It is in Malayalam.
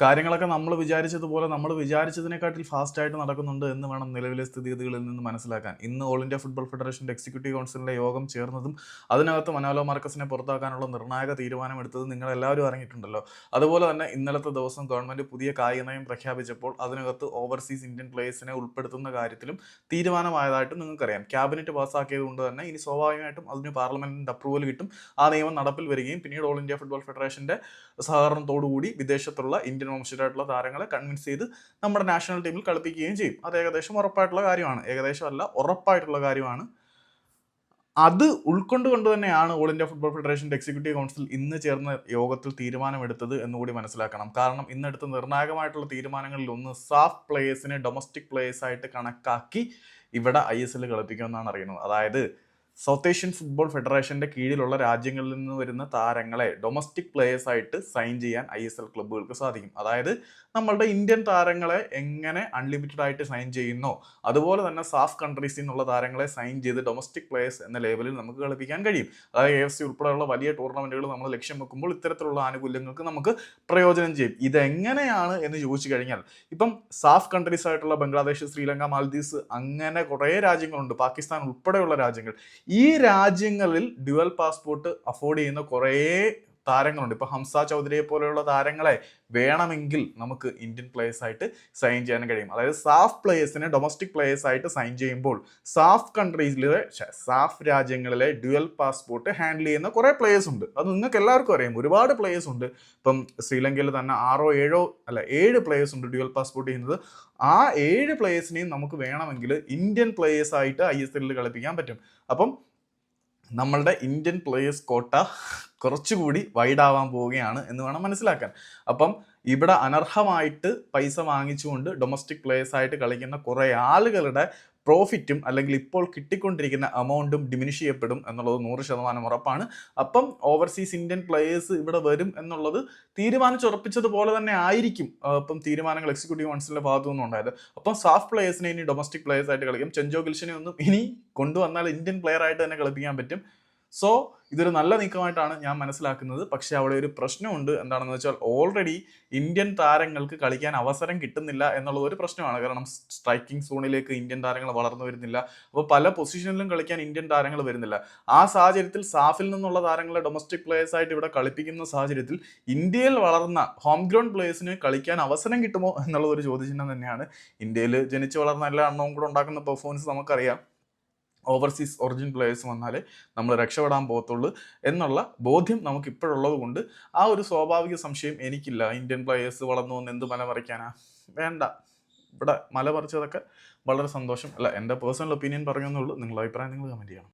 കാര്യങ്ങളൊക്കെ നമ്മൾ വിചാരിച്ചതുപോലെ നമ്മൾ വിചാരിച്ചതിനെക്കാട്ടിൽ ഫാസ്റ്റ് ആയിട്ട് നടക്കുന്നുണ്ട് എന്ന് വേണം നിലവിലെ സ്ഥിതിഗതികളിൽ നിന്ന് മനസ്സിലാക്കാൻ. ഇന്ന് ഓൾ ഇന്ത്യ ഫുട്ബോൾ ഫെഡറേഷന്റെ എക്സിക്യൂട്ടീവ് കൗൺസിലിന്റെ യോഗം ചേർന്നതും അതിനകത്ത് മനോലോ മാർക്കസിനെ പുറത്താക്കാനുള്ള നിർണായക തീരുമാനമെടുത്തത് നിങ്ങൾ എല്ലാവരും അറിഞ്ഞിട്ടുണ്ടല്ലോ. അതുപോലെ തന്നെ ഇന്നലത്തെ ദിവസം ഗവൺമെന്റ് പുതിയ കായിക നയം പ്രഖ്യാപിച്ചപ്പോൾ അതിനകത്ത് ഓവർസീസ് ഇന്ത്യൻ പ്ലേയേഴ്സിനെ ഉൾപ്പെടുത്തുന്ന കാര്യത്തിലും തീരുമാനമായതായിട്ട് നിങ്ങൾക്കറിയാം. ക്യാബിനറ്റ് പാസ്സാക്കിയത് കൊണ്ട് തന്നെ ഇനി സ്വാഭാവികമായിട്ടും അതിന് പാർലമെന്റിന്റെ അപ്രൂവൽ കിട്ടും. ആ നിയമം നടപ്പിൽ വരികയും പിന്നീട് ഓൾ ഇന്ത്യ ഫുട്ബോൾ ഫെഡറേഷന്റെ സഹകരണത്തോടുകൂടി വിദേശത്തുള്ള ഇന്ത്യൻ വംശജരായിട്ടുള്ള താരങ്ങളെ കൺവിൻസ് ചെയ്ത് നമ്മുടെ നാഷണൽ ടീമിൽ കളിപ്പിക്കുകയും ചെയ്യും. അത് ഏകദേശം ഉറപ്പായിട്ടുള്ള കാര്യമാണ്. ഏകദേശം അല്ല ഉറപ്പായിട്ടുള്ള കാര്യമാണ്. അത് ഉൾക്കൊണ്ടുകൊണ്ട് തന്നെയാണ് ഓൾ ഇന്ത്യ ഫുട്ബോൾ ഫെഡറേഷന്റെ എക്സിക്യൂട്ടീവ് കൗൺസിൽ ഇന്ന് ചേർന്ന യോഗത്തിൽ തീരുമാനമെടുത്തത് എന്നുകൂടി മനസ്സിലാക്കണം. കാരണം ഇന്നെടുത്ത നിർണായകമായിട്ടുള്ള തീരുമാനങ്ങളിൽ ഒന്ന് സാഫ് പ്ലേയേഴ്സിനെ ഡൊമസ്റ്റിക് പ്ലേയേഴ്സായിട്ട് കണക്കാക്കി ഇവിടെ ഐ എസ് എൽ കളിപ്പിക്കുമെന്നാണ് അറിയുന്നത്. അതായത് സൗത്ത് ഏഷ്യൻ ഫുട്ബോൾ ഫെഡറേഷന്റെ കീഴിലുള്ള രാജ്യങ്ങളിൽ നിന്ന് വരുന്ന താരങ്ങളെ ഡൊമസ്റ്റിക് പ്ലേയേഴ്സ് ആയിട്ട് സൈൻ ചെയ്യാൻ ഐ എസ് എൽ ക്ലബ്ബുകൾക്ക് സാധിക്കും. അതായത് നമ്മളുടെ ഇന്ത്യൻ താരങ്ങളെ എങ്ങനെ അൺലിമിറ്റഡ് ആയിട്ട് സൈൻ ചെയ്യുന്നോ അതുപോലെ തന്നെ സാഫ് കൺട്രീസിൽ നിന്നുള്ള താരങ്ങളെ സൈൻ ചെയ്ത് ഡൊമസ്റ്റിക് പ്ലേയേഴ്സ് എന്ന ലെവലിൽ നമുക്ക് കളിപ്പിക്കാൻ കഴിയും. അതായത് എ എഫ് സി ഉൾപ്പെടെയുള്ള വലിയ ടൂർണമെന്റുകൾ നമ്മൾ ലക്ഷ്യം വെക്കുമ്പോൾ ഇത്തരത്തിലുള്ള ആനുകൂല്യങ്ങൾക്ക് നമുക്ക് പ്രയോജനം ചെയ്യും. ഇതെങ്ങനെയാണ് എന്ന് ചോദിച്ചു കഴിഞ്ഞാൽ ഇപ്പം സാഫ് കൺട്രീസ് ആയിട്ടുള്ള ബംഗ്ലാദേശ് ശ്രീലങ്ക മാൽദീവ്സ് അങ്ങനെ കുറേ രാജ്യങ്ങളുണ്ട്. പാകിസ്ഥാൻ ഉൾപ്പെടെയുള്ള രാജ്യങ്ങൾ. ഈ രാജ്യങ്ങളിൽ ഡ്യുവൽ പാസ്പോർട്ട് അഫോർഡ് ചെയ്യുന്ന കുറേ താരങ്ങളുണ്ട്. ഇപ്പൊ ഹംസ ചൗധരിയെ പോലെയുള്ള താരങ്ങളെ വേണമെങ്കിൽ നമുക്ക് ഇന്ത്യൻ പ്ലേയേഴ്സ് ആയിട്ട് സൈൻ ചെയ്യാൻ കഴിയും. അതായത് സാഫ് പ്ലേയേഴ്സിനെ ഡൊമസ്റ്റിക് പ്ലേയേഴ്സ് ആയിട്ട് സൈൻ ചെയ്യുമ്പോൾ സാഫ് കൺട്രീസിലെ സാഫ് രാജ്യങ്ങളിലെ ഡ്യുവൽ പാസ്പോർട്ട് ഹാൻഡിൽ ചെയ്യുന്ന കുറേ പ്ലേയേഴ്സ് ഉണ്ട്. അത് നിങ്ങൾക്ക് എല്ലാവർക്കും അറിയാം. ഒരുപാട് പ്ലേയേഴ്സ് ഉണ്ട്. ഇപ്പം ശ്രീലങ്കയിൽ തന്നെ ആറോ ഏഴോ അല്ല ഏഴ് പ്ലേയേഴ്സ് ഉണ്ട് ഡ്യുവൽ പാസ്പോർട്ട് ചെയ്യുന്നത്. ആ ഏഴ് പ്ലേയേഴ്സിനെയും നമുക്ക് വേണമെങ്കിൽ ഇന്ത്യൻ പ്ലേയേഴ്സ് ആയിട്ട് ഐ എസ് എല്ലിൽ കളിപ്പിക്കാൻ പറ്റും. അപ്പം നമ്മളുടെ ഇന്ത്യൻ പ്ലേയേഴ്സ് കോട്ട കുറച്ചുകൂടി വൈഡ് ആവാൻ പോവുകയാണ് എന്ന് വേണം മനസ്സിലാക്കാൻ. അപ്പം ഇവിടെ അനർഹമായിട്ട് പൈസ വാങ്ങിച്ചുകൊണ്ട് ഡൊമസ്റ്റിക് പ്ലേയേഴ്സ് ആയിട്ട് കളിക്കുന്ന കുറേ ആളുകളുടെ പ്രോഫിറ്റും അല്ലെങ്കിൽ ഇപ്പോൾ കിട്ടിക്കൊണ്ടിരിക്കുന്ന എമൗണ്ടും ഡിമിനിഷ് ചെയ്യപ്പെടും എന്നുള്ളത് നൂറ് ശതമാനം ഉറപ്പാണ്. അപ്പം ഓവർസീസ് ഇന്ത്യൻ പ്ലേയേഴ്സ് ഇവിടെ വരും എന്നുള്ളത് തീരുമാനിച്ചുറപ്പിച്ചതുപോലെ തന്നെ ആയിരിക്കും. അപ്പം തീരുമാനങ്ങൾ എക്സിക്യൂട്ടീവ് കൗൺസിലിന്റെ ഭാഗത്തു നിന്നും ഉണ്ടായത്. അപ്പം സാഫ് പ്ലേയേഴ്സിനെ ഇനി ഡൊമസ്റ്റിക് പ്ലേയേഴ്സ് ആയിട്ട് കളിക്കും. ചെഞ്ചോ ഗിൽഷനെ ഒന്നും ഇനി കൊണ്ടുവന്നാൽ ഇന്ത്യൻ പ്ലെയർ ആയിട്ട് തന്നെ കളിപ്പിക്കാൻ പറ്റും. സോ ഇതൊരു നല്ല നീക്കമായിട്ടാണ് ഞാൻ മനസ്സിലാക്കുന്നത്. പക്ഷേ അവിടെ ഒരു പ്രശ്നമുണ്ട്. എന്താണെന്ന് വെച്ചാൽ ഓൾറെഡി ഇന്ത്യൻ താരങ്ങൾക്ക് കളിക്കാൻ അവസരം കിട്ടുന്നില്ല എന്നുള്ളത് ഒരു പ്രശ്നമാണ്. കാരണം സ്ട്രൈക്കിംഗ് സോണിലേക്ക് ഇന്ത്യൻ താരങ്ങൾ വളർന്നു വരുന്നില്ല. അപ്പോൾ പല പൊസിഷനിലും കളിക്കാൻ ഇന്ത്യൻ താരങ്ങൾ വരുന്നില്ല. ആ സാഹചര്യത്തിൽ സാഫിൽ നിന്നുള്ള താരങ്ങളെ ഡൊമസ്റ്റിക് പ്ലേയേഴ്സ് ആയിട്ട് ഇവിടെ കളിപ്പിക്കുന്ന സാഹചര്യത്തിൽ ഇന്ത്യയിൽ വളർന്ന ഹോം ഗ്രൗണ്ട് പ്ലേയേഴ്സിന് കളിക്കാൻ അവസരം കിട്ടുമോ എന്നുള്ളത് ഒരു ചോദ്യചിഹ്നം തന്നെയാണ്. ഇന്ത്യയിൽ ജനിച്ചു വളർന്ന എല്ലാ എണ്ണവും കൂടെ ഉണ്ടാക്കുന്ന പെർഫോമൻസ് നമുക്കറിയാം. ഓവർസീസ് ഒറിജിൻ പ്ലേയേഴ്സ് വന്നാലേ നമ്മൾ രക്ഷപ്പെടാൻ പോകത്തുള്ളൂ എന്നുള്ള ബോധ്യം നമുക്ക് ഇപ്പോഴുള്ളത് കൊണ്ട് ആ ഒരു സ്വാഭാവിക സംശയം എനിക്കില്ല. ഇന്ത്യൻ പ്ലേയേഴ്സ് വളർന്നു വന്ന് എന്ത് മല മറിക്കാനാ വേണ്ട. ഇവിടെ മല പറിച്ചതൊക്കെ വളരെ സന്തോഷം. അല്ല എന്റെ പേഴ്സണൽ ഒപ്പീനിയൻ പറഞ്ഞെന്നുള്ളൂ നിങ്ങളുടെ അഭിപ്രായം നിങ്ങൾ കമന്റ് ചെയ്യണം.